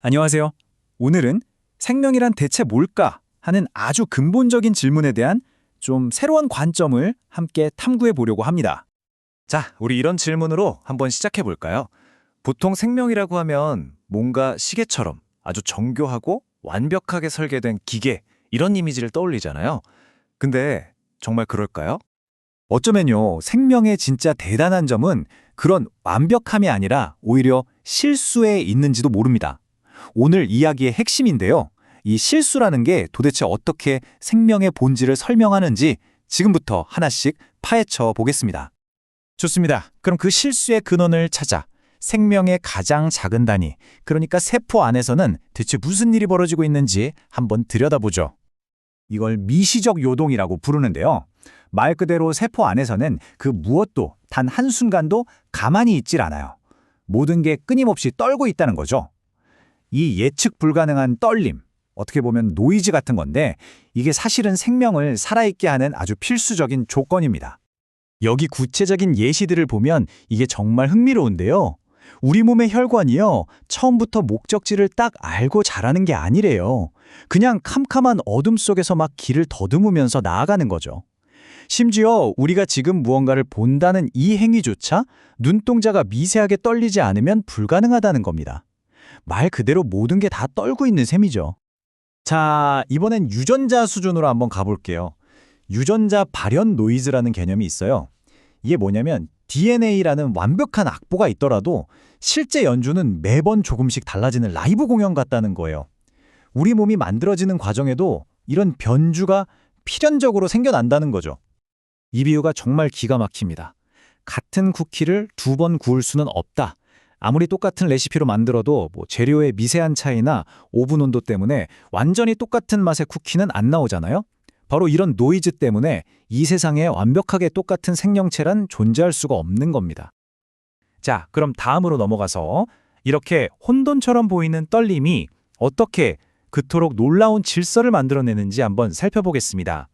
안녕하세요. 오늘은 생명이란 대체 뭘까 하는 아주 근본적인 질문에 대한 좀 새로운 관점을 함께 탐구해 보려고 합니다. 자, 우리 이런 질문으로 한번 시작해 볼까요? 보통 생명이라고 하면 뭔가 시계처럼 아주 정교하고 완벽하게 설계된 기계 이런 이미지를 떠올리잖아요. 근데 정말 그럴까요? 어쩌면요, 생명의 진짜 대단한 점은 그런 완벽함이 아니라 오히려 실수에 있는지도 모릅니다. 오늘 이야기의 핵심인데요. 이 실수라는 게 도대체 어떻게 생명의 본질을 설명하는지 지금부터 하나씩 파헤쳐 보겠습니다. 좋습니다. 그럼 그 실수의 근원을 찾아 생명의 가장 작은 단위, 그러니까 세포 안에서는 대체 무슨 일이 벌어지고 있는지 한번 들여다보죠. 이걸 미시적 요동이라고 부르는데요. 말 그대로 세포 안에서는 그 무엇도 단 한순간도 가만히 있질 않아요. 모든 게 끊임없이 떨고 있다는 거죠. 이 예측 불가능한 떨림, 어떻게 보면 노이즈 같은 건데 이게 사실은 생명을 살아있게 하는 아주 필수적인 조건입니다. 여기 구체적인 예시들을 보면 이게 정말 흥미로운데요. 우리 몸의 혈관이요. 처음부터 목적지를 딱 알고 자라는 게 아니래요. 그냥 캄캄한 어둠 속에서 막 길을 더듬으면서 나아가는 거죠. 심지어 우리가 지금 무언가를 본다는 이 행위조차 눈동자가 미세하게 떨리지 않으면 불가능하다는 겁니다. 말 그대로 모든 게 다 떨고 있는 셈이죠. 자, 이번엔 유전자 수준으로 한번 가볼게요. 유전자 발현 노이즈라는 개념이 있어요. 이게 뭐냐면 DNA라는 완벽한 악보가 있더라도 실제 연주는 매번 조금씩 달라지는 라이브 공연 같다는 거예요. 우리 몸이 만들어지는 과정에도 이런 변주가 필연적으로 생겨난다는 거죠. 이 비유가 정말 기가 막힙니다. 같은 쿠키를 두 번 구울 수는 없다. 아무리 똑같은 레시피로 만들어도 뭐 재료의 미세한 차이나 오븐 온도 때문에 완전히 똑같은 맛의 쿠키는 안 나오잖아요. 바로 이런 노이즈 때문에 이 세상에 완벽하게 똑같은 생명체란 존재할 수가 없는 겁니다. 자, 그럼 다음으로 넘어가서 이렇게 혼돈처럼 보이는 떨림이 어떻게 그토록 놀라운 질서를 만들어내는지 한번 살펴보겠습니다.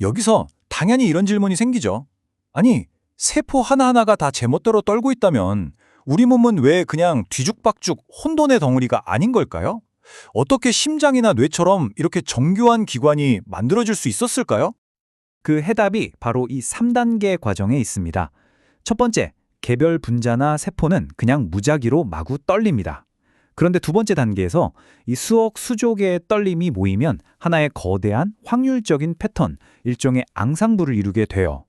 여기서 당연히 이런 질문이 생기죠. 아니, 세포 하나하나가 다 제멋대로 떨고 있다면 우리 몸은 왜 그냥 뒤죽박죽 혼돈의 덩어리가 아닌 걸까요? 어떻게 심장이나 뇌처럼 이렇게 정교한 기관이 만들어질 수 있었을까요? 그 해답이 바로 이 3단계 과정에 있습니다. 첫 번째, 개별 분자나 세포는 그냥 무작위로 마구 떨립니다. 그런데 두 번째 단계에서 이 수억 수조 개의 떨림이 모이면 하나의 거대한 확률적인 패턴, 일종의 앙상블을 이루게 돼요.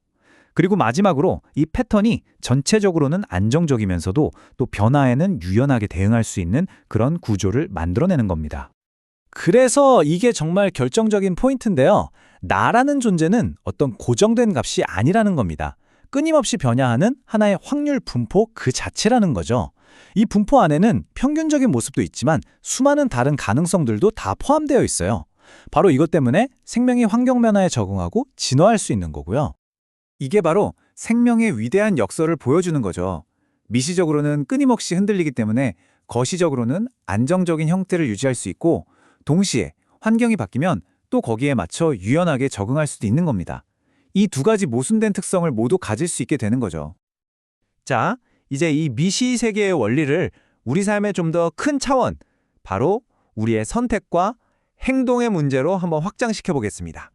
그리고 마지막으로 이 패턴이 전체적으로는 안정적이면서도 또 변화에는 유연하게 대응할 수 있는 그런 구조를 만들어내는 겁니다. 그래서 이게 정말 결정적인 포인트인데요. 나라는 존재는 어떤 고정된 값이 아니라는 겁니다. 끊임없이 변화하는 하나의 확률 분포 그 자체라는 거죠. 이 분포 안에는 평균적인 모습도 있지만 수많은 다른 가능성들도 다 포함되어 있어요. 바로 이것 때문에 생명이 환경 변화에 적응하고 진화할 수 있는 거고요. 이게 바로 생명의 위대한 역설을 보여주는 거죠. 미시적으로는 끊임없이 흔들리기 때문에 거시적으로는 안정적인 형태를 유지할 수 있고 동시에 환경이 바뀌면 또 거기에 맞춰 유연하게 적응할 수도 있는 겁니다. 이 두 가지 모순된 특성을 모두 가질 수 있게 되는 거죠. 자, 이제 이 미시 세계의 원리를 우리 삶의 좀 더 큰 차원, 바로 우리의 선택과 행동의 문제로 한번 확장시켜 보겠습니다.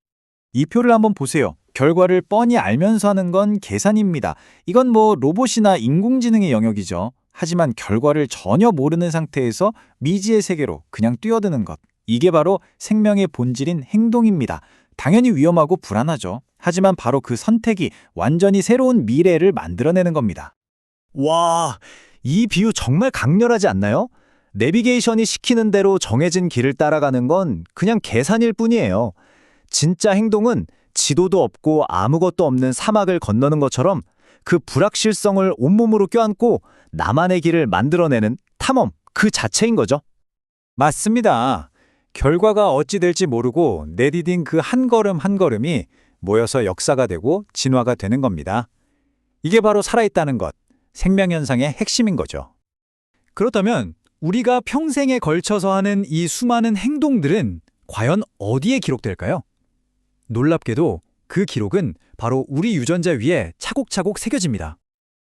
이 표를 한번 보세요. 결과를 뻔히 알면서 하는 건 계산입니다. 이건 뭐 로봇이나 인공지능의 영역이죠. 하지만 결과를 전혀 모르는 상태에서 미지의 세계로 그냥 뛰어드는 것. 이게 바로 생명의 본질인 행동입니다. 당연히 위험하고 불안하죠. 하지만 바로 그 선택이 완전히 새로운 미래를 만들어내는 겁니다. 와, 이 비유 정말 강렬하지 않나요? 내비게이션이 시키는 대로 정해진 길을 따라가는 건 그냥 계산일 뿐이에요. 진짜 행동은 지도도 없고 아무것도 없는 사막을 건너는 것처럼 그 불확실성을 온몸으로 껴안고 나만의 길을 만들어내는 탐험 그 자체인 거죠. 맞습니다. 결과가 어찌 될지 모르고 내디딘 그 한 걸음 한 걸음이 모여서 역사가 되고 진화가 되는 겁니다. 이게 바로 살아있다는 것, 생명현상의 핵심인 거죠. 그렇다면 우리가 평생에 걸쳐서 하는 이 수많은 행동들은 과연 어디에 기록될까요? 놀랍게도 그 기록은 바로 우리 유전자 위에 차곡차곡 새겨집니다.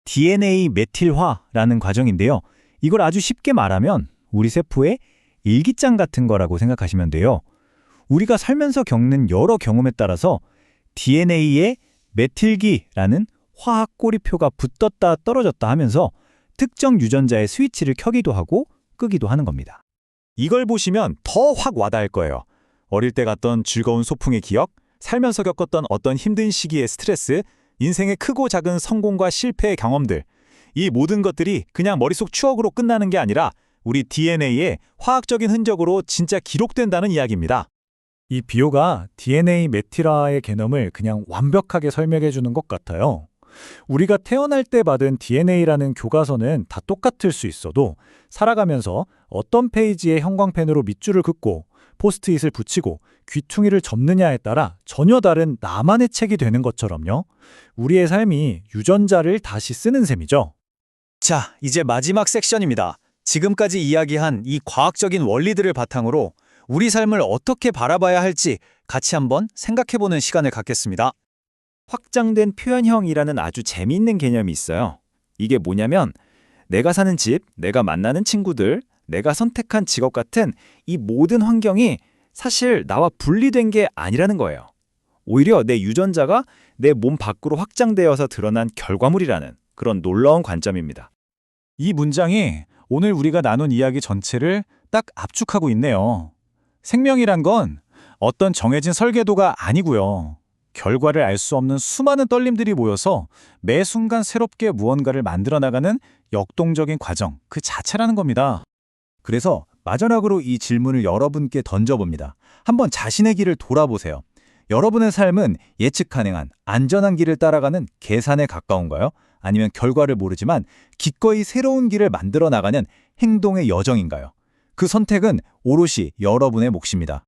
DNA 메틸화라는 과정인데요. 이걸 아주 쉽게 말하면 우리 세포의 일기장 같은 거라고 생각하시면 돼요. 우리가 살면서 겪는 여러 경험에 따라서 DNA에 메틸기라는 화학 꼬리표가 붙었다 떨어졌다 하면서 특정 유전자의 스위치를 켜기도 하고 끄기도 하는 겁니다. 이걸 보시면 더 확 와닿을 거예요. 어릴 때 갔던 즐거운 소풍의 기억, 살면서 겪었던 어떤 힘든 시기의 스트레스, 인생의 크고 작은 성공과 실패의 경험들. 이 모든 것들이 그냥 머릿속 추억으로 끝나는 게 아니라 우리 DNA의 화학적인 흔적으로 진짜 기록된다는 이야기입니다. 이 비오가 DNA 메티라의 개념을 그냥 완벽하게 설명해 주는 것 같아요. 우리가 태어날 때 받은 DNA라는 교과서는 다 똑같을 수 있어도 살아가면서 어떤 페이지에 형광펜으로 밑줄을 긋고 포스트잇을 붙이고 귀퉁이를 접느냐에 따라 전혀 다른 나만의 책이 되는 것처럼요. 우리의 삶이 유전자를 다시 쓰는 셈이죠. 자, 이제 마지막 섹션입니다. 지금까지 이야기한 이 과학적인 원리들을 바탕으로 우리 삶을 어떻게 바라봐야 할지 같이 한번 생각해보는 시간을 갖겠습니다. 확장된 표현형이라는 아주 재미있는 개념이 있어요. 이게 뭐냐면 내가 사는 집, 내가 만나는 친구들, 내가 선택한 직업 같은 이 모든 환경이 사실 나와 분리된 게 아니라는 거예요. 오히려 내 유전자가 내 몸 밖으로 확장되어서 드러난 결과물이라는 그런 놀라운 관점입니다. 이 문장이 오늘 우리가 나눈 이야기 전체를 딱 압축하고 있네요. 생명이란 건 어떤 정해진 설계도가 아니고요. 결과를 알 수 없는 수많은 떨림들이 모여서 매 순간 새롭게 무언가를 만들어 나가는 역동적인 과정 그 자체라는 겁니다. 그래서 마지막으로 이 질문을 여러분께 던져봅니다. 한번 자신의 길을 돌아보세요. 여러분의 삶은 예측 가능한 안전한 길을 따라가는 계산에 가까운가요? 아니면 결과를 모르지만 기꺼이 새로운 길을 만들어 나가는 행동의 여정인가요? 그 선택은 오롯이 여러분의 몫입니다.